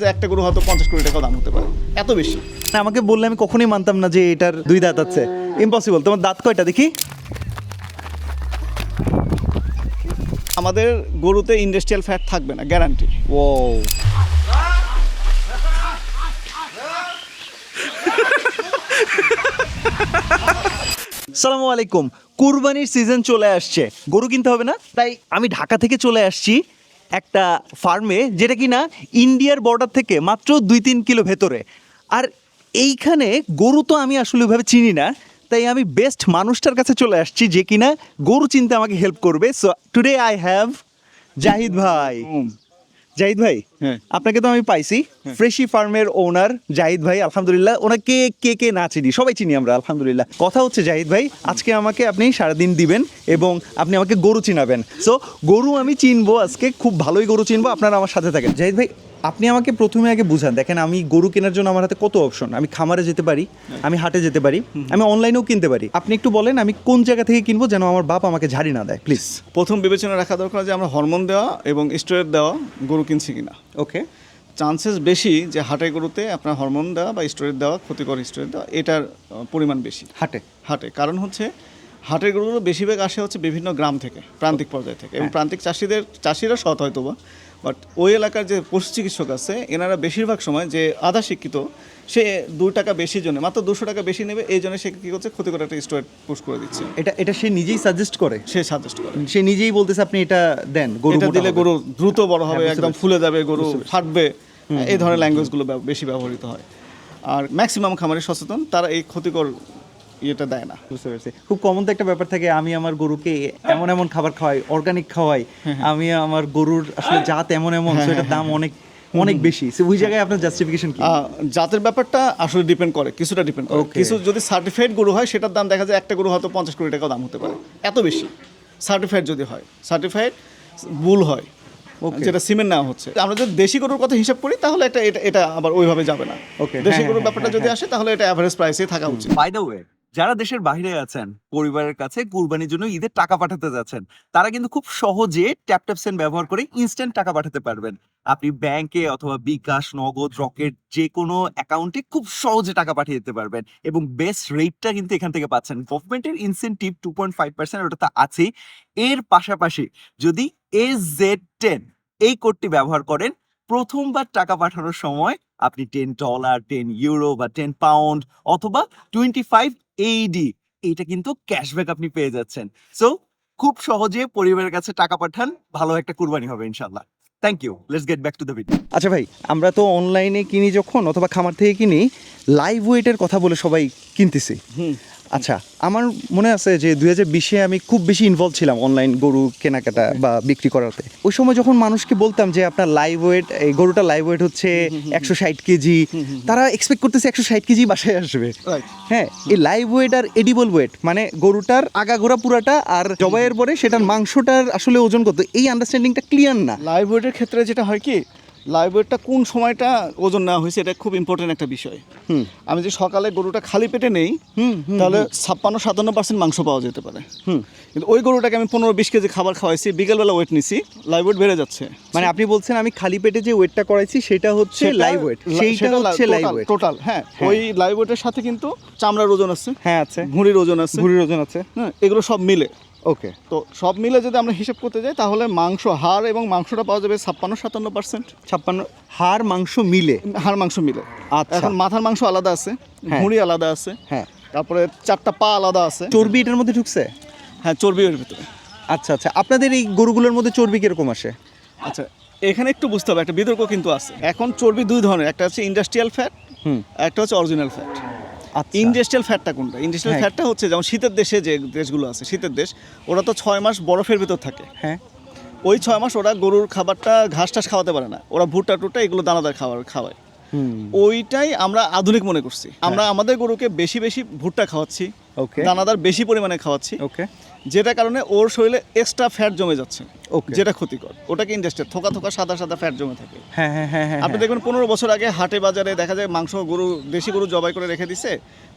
যে একটা গরু হয়তো পঞ্চাশ কোটি টাকা দাম হতে পারে। এত বেশি। না, আমাকে বললে আমি কখনোই মানতাম না যে এটার দুই দাঁত আছে। ইম্পসিবল তোমার দাঁত কয়টা দেখি? আমাদের গরুতে ইন্ডাস্ট্রিয়াল ফ্যাট থাকবে না গ্যারান্টি ও সালামু আলাইকুম। কুরবানির সিজন চলে আসছে। গরু কিনতে হবে না? তাই আমি ঢাকা থেকে চলে আসছি। একটা ফার্মে যেটা কি না ইন্ডিয়ার বর্ডার থেকে মাত্র দুই তিন কিলো ভেতরে। আর এইখানে গরু তো আমি আসলে ওইভাবে চিনি না, তাই আমি বেস্ট মানুষটার কাছে চলে আসছি যে কিনা গরু চিনতে আমাকে হেল্প করবে। So today I have Zahid ভাই। জাহিদ ভাই হ্যাঁ। আপনাকে তো আমি পাইছি। ফ্রেশি ফার্মের ওনার জাহিদ ভাই আলহামদুলিল্লাহ। ওনাকে কে কে না চিনি সবাই চিনি আমরা আলহামদুলিল্লাহ। কথা হচ্ছে জাহিদ ভাই আজকে আমাকে আপনি সারাদিন দিবেন এবং আপনি আমাকে গরু চিনাবেন। সো গরু আমি চিনবো আজকে খুব ভালোই গরু চিনবো আপনারা আমার সাথে থাকেন। জাহিদ ভাই আপনি আমাকে প্রথমে আগে বুঝান। দেখেন আমি গরু কেনার জন্য আমার হাতে কত অপশন আমি খামারে যেতে পারি আমি হাটে যেতে পারি আমি অনলাইনেও কিনতে পারি। আপনি একটু বলেন আমি কোন জায়গা থেকে কিনবো যেন আমার বাপ আমাকে ঝাড়ি না দেয় প্লিজ প্রথম বিবেচনা রাখা দরকার যে আমরা হরমোন দেওয়া এবং স্টেরয়েড দেওয়া গরু কিনছি কিনা। ওকে চান্সেস বেশি যে হাটের গরুতে আপনার হরমোন দেওয়া বা স্টেরয়েড দেওয়া ক্ষতিকর স্টেরয়েড দেওয়া এটার পরিমাণ বেশি। হাটে? হাটে। কারণ হচ্ছে হাটের গরুগুলো বেশিরভাগ আসে হচ্ছে বিভিন্ন গ্রাম থেকে প্রান্তিক পর্যায় থেকে। এবং প্রান্তিক চাষিদের চাষিরা সৎ হয়তো বা বাট ওই এলাকার যে পশু চিকিৎসক আছে এনারা বেশিরভাগ সময় যে আধা শিক্ষিত সে দুই টাকা বেশি জন্য মাত্র দুশো টাকা বেশি নেবে এই জন্য সে কী করছে ক্ষতিকর একটা স্টোরেট পুশ করে দিচ্ছে। এটা এটা সে নিজেই সাজেস্ট করে? সে সাজেস্ট করে। সে নিজেই বলতেছে আপনি এটা দেন গরু এটা দিলে গরু দ্রুত বড় হবে একদম ফুলে যাবে গরু ফাটবে। এই ধরনের ল্যাঙ্গুয়েজগুলো বেশি ব্যবহৃত হয়। আর ম্যাক্সিমাম খামারি সচেতন তারা এই ক্ষতিকর ইয়েটা দেয় না। বুঝতে পারছি। খুব কমন তো একটা ব্যাপার থাকে আমি আমার গরুকে এমন এমন খাবার খাওয়াই অর্গানিক খাওয়াই হ্যাঁ, আমি আমার গরুর আসলে জাত এমন এমন এটার দাম অনেক অনেক বেশি। ওই জায়গায় আপনার জাস্টিফিকেশন কি? জাতের ব্যাপারটা আসলে ডিপেন্ড করে কিছুটা ডিপেন্ড করে। কিছু যদি সার্টিফাইড গরু হয় সেটার দাম দেখা যায় একটা গরু হয়তো পঞ্চাশ কোটি টাকা দাম হতে পারে। এত বেশি। সার্টিফাইড যদি হয় সার্টিফাইড বুল হয়. যেটা সিমেন্ট নেওয়া হচ্ছে। আমরা যদি দেশি গরুর কথা হিসাব করি তাহলে এটা এটা এটা আবার ওইভাবে যাবে না। দেশি হ্যাঁ, গরুর হ্যাঁ, ব্যাপারটা যদি আসে তাহলে এটা অ্যাভারেজ প্রাইসে থাকা উচিত। বাই দ্য ওয়ে যারা দেশের বাইরে আছেন, পরিবারের কাছে কুরবানির জন্য ঈদের টাকা পাঠাতে যাচ্ছেন, তারা কিন্তু খুব সহজে ট্যাপ ট্যাপ সেন্ড ব্যবহার করে ইনস্ট্যান্ট টাকা পাঠাতে পারবেন। আপনি ব্যাংকে অথবা বিকাশ, নগদ, রকেট যে কোনো অ্যাকাউন্টে খুব সহজে টাকা পাঠিয়ে দিতে পারবেন এবং বেস্ট রেটটা কিন্তু এখান থেকে পাচ্ছেন। গভর্নমেন্টের incentive two point five percent ওটা তো আছে এর পাশাপাশি যদি এস জেড টেন এই কোডটি ব্যবহার করেন প্রথমবার টাকা পাঠানোর সময় আপনি টেন ডলার টেন ইউরো বা টেন পাউন্ড অথবা টোয়েন্টি ফাইভ এইডি এইটা কিন্তু ক্যাশব্যাক আপনি পেয়ে যাচ্ছেন। সো খুব সহজে পরিবারের কাছে টাকা পাঠান ভালো একটা কুরবানি হবে ইনশাল্লাহ thank you let's get back to the video আচ্ছা ভাই আমরা তো অনলাইনে কিনি যখন অথবা খামার থেকে কিনি লাইভ ওয়েটের কথা বলে সবাই কিনতেছি। আচ্ছা আমার মনে আছে যে দুই হাজার বিশে আমি খুব বেশি ইনভলভ ছিলাম অনলাইন গরু কেনাকাটা বা বিক্রি করাতে। ওই সময় যখন মানুষকে বলতাম যে আপনার লাইভ ওয়েট এই গরুটা লাইভ ওয়েট হচ্ছে একশো ষাট কেজি তারা এক্সপেক্ট করতেছে একশো ষাট কেজি বাসায় আসবে। হ্যাঁ এই লাইভ ওয়েট আর এডিবল ওয়েট মানে গরুটার আগাগোড়া পুরাটা আর জবাইয়ের পরে সেটার মাংসটার আসলে ওজন কত এই আন্ডারস্ট্যান্ডিংটা ক্লিয়ার না। লাইভ ওয়েটের ক্ষেত্রে যেটা হয় কি লাইভ ওয়েটটা কোন সময়টা ওজন নেওয়া হয়েছে এটা খুব ইম্পর্টেন্ট একটা বিষয়। আমি যে সকালে গরুটা খালি পেটে নেই তাহলে ছাপ্পান্ন সাতান্ন পার্সেন্ট মাংস পাওয়া যেতে পারে। কিন্তু ওই গরুটাকে আমি পনেরো বিশ কেজি খাবার খাওয়াইছি বিকেলবেলা ওয়েট নিছি লাইভ ওয়েট বেড়ে যাচ্ছে। মানে আপনি বলছেন আমি খালি পেটে যে ওয়েটটা করাইছি সেটা হচ্ছে লাইভ ওয়েট সেইটা হচ্ছে লাইভ ওয়েট টোটাল হ্যাঁ। হ্যাঁ। ওই লাইভ ওয়েটের সাথে কিন্তু চামড়ার ওজন আছে হ্যাঁ আছে। ভুঁড়ির ওজন আছে। ভুঁড়ির ওজন আছে। হ্যাঁ এগুলো সব মিলে। ওকে। তো সব মিলে যদি আমরা হিসেব করতে যাই তাহলে মাংস হাড় এবং মাংসটা পাওয়া যাবে ছাপ্পান্ন সাতান্ন পার্সেন্ট ছাপ্পান্ন হাড় মাংস মিলে? হাড় মাংস মিলে। আচ্ছা। এখন মাথার মাংস আলাদা আছে হ্যাঁ। ভুঁড়ি আলাদা আছে হ্যাঁ। তারপরে চারটা পা আলাদা আছে। চর্বি এটার মধ্যে ঢুকছে? হ্যাঁ চর্বি এর ভিতরে। আচ্ছা আচ্ছা। আপনাদের এই গরুগুলোর মধ্যে চর্বি কীরকম আসে? আচ্ছা এখানে একটু বুঝতে হবে একটা বিতর্ক কিন্তু আছে। এখন চর্বি দুই ধরনের একটা হচ্ছে ইন্ডাস্ট্রিয়াল ফ্যাট হুম। একটা হচ্ছে অরিজিনাল ফ্যাট ইন্ডাস্ট্রিয়াল ফ্যাটটা কোনটা? ইন্ডাস্ট্রিয়াল হ্যাঁ। ফ্যাটটা হচ্ছে যেমন শীতের দেশে যে দেশগুলো আছে শীতের দেশ ওরা তো ছয় মাস বরফের ভিতর থাকে। হ্যাঁ। ওই ছয় মাস ওরা গরুর খাবারটা ঘাস টাস খাওয়াতে পারে না। ওরা ভুট্টা টুট্টা এগুলো দানাদার খাবার খাওয়ায়। ওইটাই আমরা আধুনিক মনে করছি। আমরা আমাদের গরুকে বেশি বেশি ভুট্টা খাওয়াচ্ছি ওকে দানাদার বেশি পরিমাণে খাওয়াচ্ছি ওকে যেটা কারণে ওর শরীরে এক্সট্রা ফ্যাট জমে যাচ্ছে. যেটা ক্ষতিকর ওটাকে ইন্ডাস্ট্রি থোকা থোকা সাদা সাদা ফ্যাট জমে থাকে। হ্যাঁ হ্যাঁ হ্যাঁ হ্যাঁ আপনি দেখবেন পনেরো বছর আগে হাটে বাজারে দেখা যায় মাংস গরু দেশি গরু জবাই করে রেখে দিছে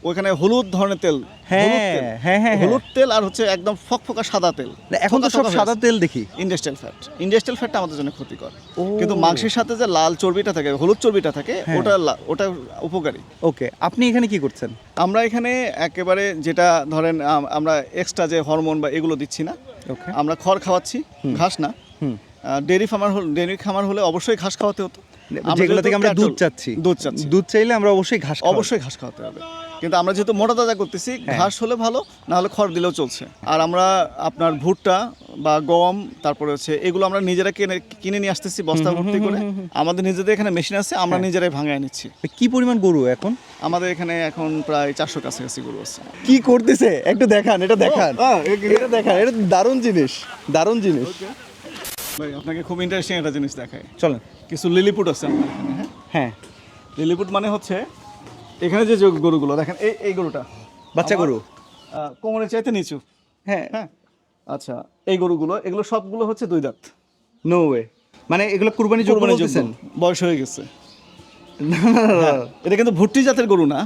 ওইখানে হলুদ ধরনের তেল হ্যাঁ, হলুদ তেল। হ্যাঁ, হ্যাঁ, হ্যাঁ। আর হচ্ছে একদম ফকফকা সাদা তেল। এখন তো সব সাদা তেল দেখি। ইন্ডাস্ট্রিয়াল ফ্যাট ইন্ডাস্ট্রিয়াল ফ্যাটটা আমাদের জন্য ক্ষতিকর। কিন্তু মাংসের সাথে যে লাল চর্বিটা থাকে হলুদ চর্বিটা থাকে হ্যাঁ। ওটা ওটা উপকারী। ওকে আপনি এখানে কি করছেন? আমরা এখানে একেবারে যেটা ধরেন আমরা এক্সট্রা যে হরমোন বা এগুলো দিচ্ছি না আমরা খড় খাওয়াচ্ছি ঘাস না। ডেরি ডেয়ারি ফার্মার হলে ডেয়ারি খামার হলে অবশ্যই ঘাস খাওয়াতে হতো। যেগুলো থেকে আমরা দুধ চাচ্ছি দুধ চাচ্ছি। দুধ চাইলে আমরা অবশ্যই ঘাস অবশ্যই ঘাস খাওয়াতে হবে। কিন্তু আমরা যেহেতু মোটা তাজা করতেছি হ্যাঁ। ঘাস হলে ভালো না হলে খড় দিলেও চলছে। আর আমরা আপনার ভুট্টা বা গম তারপরে হচ্ছে এগুলো আমরা নিজেরা কিনে কিনে নিয়ে আসতেছি বস্তা ভর্তি করে। আমাদের নিজেদের এখানে মেশিন আছে আমরা হ্যাঁ। নিজেরাই ভাঙায় নিচ্ছি। কি পরিমাণ গরু এখন? আমাদের এখানে এখন প্রায় চারশো কাছাকাছি গরু আছে। কি করতেছে? একটু দেখান এটা দেখান। আহ, এটা দেখান এটা দারুণ জিনিস দারুণ জিনিস। ভাই আপনাকে খুব ইন্টারেস্টিং একটা জিনিস দেখায় চলেন। কিছু লিলিপুট আছে আমাদের এখানে হ্যাঁ? হ্যাঁ। লিলিপুট মানে হচ্ছে এখানে যে গরুগুলো দেখেন এই এই গরুটা। বাচ্চা গরু? কোমরের চাইতে নিচু। হ্যাঁ। হ্যাঁ? আচ্ছা এই গরুগুলো এগুলো সবগুলো হচ্ছে দুই দাঁত। নো ওয়ে মানে এগুলো কুরবানি যোগ্য। বলতেছেন? বয়স হয়ে গেছে। হ্যাঁ, এটা কিন্তু ভুট্টি জাতের গরু না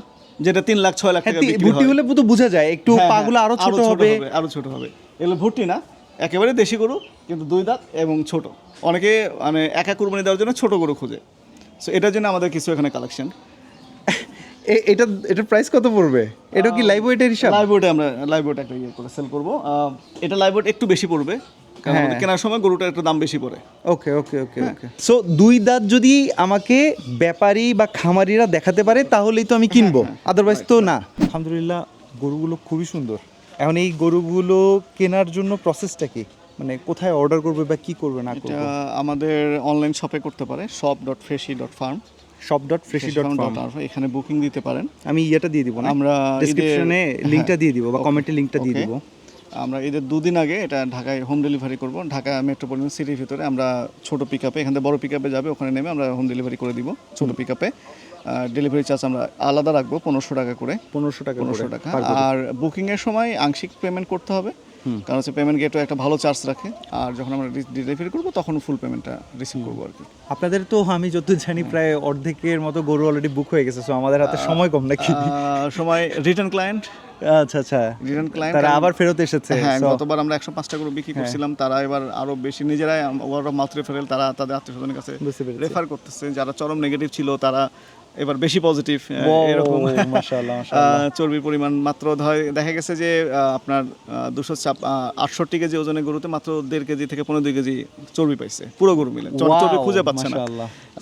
যেটা তিন লাখ ছয় লাখ হ্যাঁ, টাকা ভুট্টি হলে তো বোঝা যায় একটু পাগুলো আরও ছোট হবে। আরও ছোট হবে। এগুলো ভুট্টি না একেবারে দেশি গরু কিন্তু দুই দাঁত এবং ছোট। অনেকে মানে একা কুরবানি দেওয়ার জন্য ছোট গরু খোঁজে। সো এটার জন্য আমাদের কিছু এখানে কালেকশন এ- এটা এটার প্রাইস কত পড়বে? এটা কি লাইভ ওয়েটের হিসাব? লাইভ ওয়েটে আমরা লাইভ ওয়েট একটা ইয়ে করে সেল করব। এটা লাইভ ওয়েট একটু বেশি পড়বে কারণ হ্যাঁ। কেনার সময় গরুটার একটু দাম বেশি পড়ে। ওকে ওকে ওকে ওকে সো দুই দাঁত যদি আমাকে ব্যাপারী বা খামারিরা দেখাতে পারে তাহলেই তো আমি কিনবো। আদারওয়াইজ তো না। আলহামদুলিল্লাহ গরুগুলো খুবই সুন্দর। এখন এই গরুগুলো কেনার জন্য প্রসেসটা কি? মানে কোথায় অর্ডার করবে বা কি করবে না এটা আমাদের অনলাইন শপে করতে পারে shop dot freshy dot farm shop dot freshy dot farm এখানে বুকিং দিতে পারেন। আমি ইয়েটা দিয়ে দিব না আমরা ডেসক্রিপশনে হ্যাঁ, দিয়ে দিব বা কমেন্টে লিংকটা দিয়ে. দিব। আমরা ঈদের দুদিন আগে এটা ঢাকায় হোম ডেলিভারি করব ঢাকা মেট্রোপলিটন সিটির ভিতরে। আমরা ছোট পিক আপে এখান থেকে বড় পিক আপে যাবে ওখানে নেমে আমরা হোম ডেলিভারি করে দিব ছোট পিক আপে ডেলিভারি চার্জ আমরা আলাদা রাখব পনেরোশো টাকা করে। পনেরোশো টাকা পনেরোশো টাকা। আর বুকিং এর সময় আংশিক পেমেন্ট করতে হবে। কারণ হচ্ছে পেমেন্ট গেটও একটা ভালো চার্জ রাখে। আর যখন আমরা ডেলিভারি করব তখন ফুল পেমেন্টটা রিসিভ করব আর কি। আপনাদের তো আমি যত জানি প্রায় অর্ধেকের মতো গরু অলরেডি বুক হয়ে গেছে সো আমাদের হাতে সময় কম নাকি? সময় রিটার্ন ক্লায়েন্ট আচ্ছা আচ্ছা। রিটার্ন ক্লায়েন্ট তারা আবার ফেরত এসেছে হ্যাঁ গতবার আমরা একশো পাঁচটা করে বিক্রি করছিলাম তারা এবার আরও বেশি নিজেরাই ওয়ার্ড অফ মাউথ রেফারেল তারা তাদের আত্মীয় স্বজনের কাছে রেফার করতেছে। যারা চরম নেগেটিভ ছিল তারা এবার বেশি পজিটিভ এরকম। চর্বির পরিমাণ মাত্র ধয় দেখা গেছে যে আপনার দুশো চাপ আটষট্টি কেজি ওজনের গরুতে মাত্র দেড় কেজি থেকে পনেরো দুই কেজি চর্বি পাইছে। পুরো গরু মিলে। চর্বি খুঁজে পাচ্ছে না।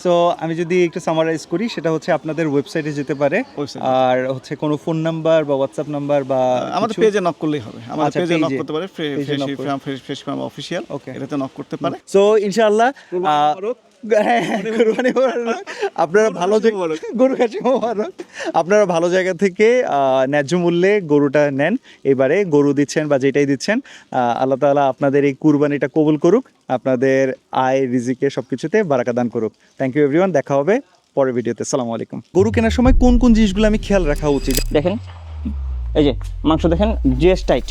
সো আমি যদি একটু সামারাইজ করি সেটা হচ্ছে আপনাদের ওয়েবসাইটে যেতে পারে। আর হচ্ছে কোনো ফোন নাম্বার বা হোয়াটসঅ্যাপ নাম্বার বা আমাদের পেজে নক করলেই হবে। আমাদের আচ্ছা, পেজে নক করতে পারে। Fresh farm official. এটাতে নক করতে পারে। সো ইনশাআল্লাহ কুরবানি মোবারক। হ্যাঁ, হ্যাঁ, আপনারা ভালো জায়গা গরু খাসি মোবারক আপনারা ভালো জায়গা থেকে ন্যায্য মূল্যে গরুটা নেন। এবারে গরু দিচ্ছেন বা যেটাই দিচ্ছেন আল্লাহ তাআলা আপনাদের এই কুরবানিটা কবুল করুক আপনাদের আয় রিজিকে সবকিছুতে বারাকা দান করুক। থ্যাংক ইউ এভরিওয়ান দেখা হবে পরের ভিডিওতে। সালাম আলাইকুম। গরু কেনার সময় কোন কোন জিনিসগুলো আমি খেয়াল রাখা উচিত? দেখেন এই যে মাংস দেখেন জিএস টাইট